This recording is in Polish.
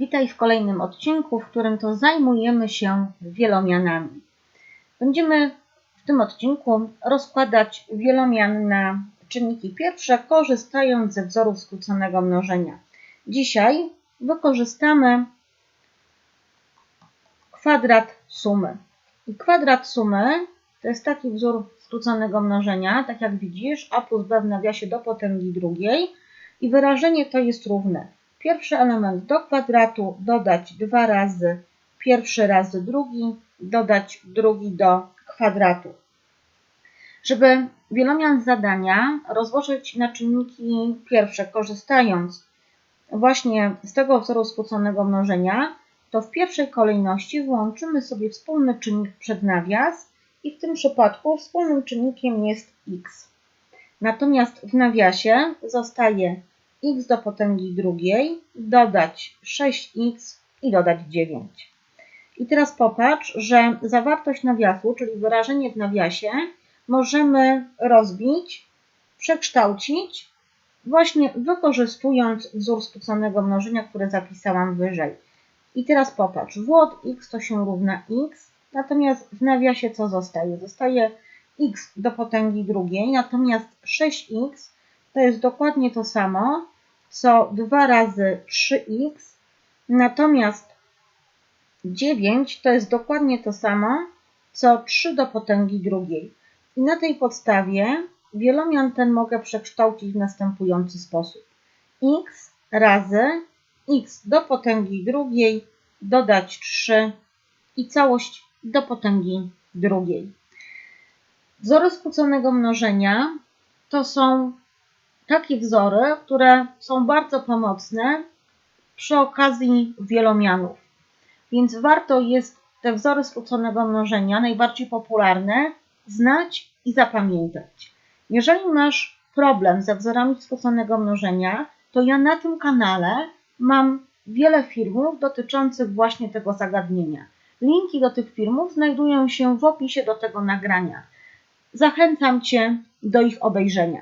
Witaj w kolejnym odcinku, w którym to zajmujemy się wielomianami. Będziemy w tym odcinku rozkładać wielomian na czynniki pierwsze, korzystając ze wzorów skróconego mnożenia. Dzisiaj wykorzystamy kwadrat sumy. I kwadrat sumy to jest taki wzór skróconego mnożenia, tak jak widzisz, a plus b w nawiasie do potęgi drugiej i wyrażenie to jest równe. Pierwszy element do kwadratu dodać dwa razy pierwszy razy drugi, dodać drugi do kwadratu. Żeby wielomian zadania rozłożyć na czynniki pierwsze, korzystając właśnie z tego wzoru skróconego mnożenia, to w pierwszej kolejności włączymy sobie wspólny czynnik przed nawias i w tym przypadku wspólnym czynnikiem jest x. Natomiast w nawiasie zostaje x do potęgi drugiej, dodać 6x i dodać 9. I teraz popatrz, że zawartość nawiasu, czyli wyrażenie w nawiasie, możemy rozbić, przekształcić, właśnie wykorzystując wzór skróconego mnożenia, który zapisałam wyżej. I teraz popatrz, w od x to się równa x, natomiast w nawiasie co zostaje? Zostaje x do potęgi drugiej, natomiast 6x to jest dokładnie to samo, co 2 razy 3x, natomiast 9 to jest dokładnie to samo, co 3 do potęgi drugiej. I na tej podstawie wielomian ten mogę przekształcić w następujący sposób. x razy x do potęgi drugiej dodać 3 i całość do potęgi drugiej. Wzory skróconego mnożenia to są takie wzory, które są bardzo pomocne przy okazji wielomianów. Więc warto jest te wzory skróconego mnożenia, najbardziej popularne, znać i zapamiętać. Jeżeli masz problem ze wzorami skróconego mnożenia, to ja na tym kanale mam wiele filmów dotyczących właśnie tego zagadnienia. Linki do tych filmów znajdują się w opisie do tego nagrania. Zachęcam Cię do ich obejrzenia.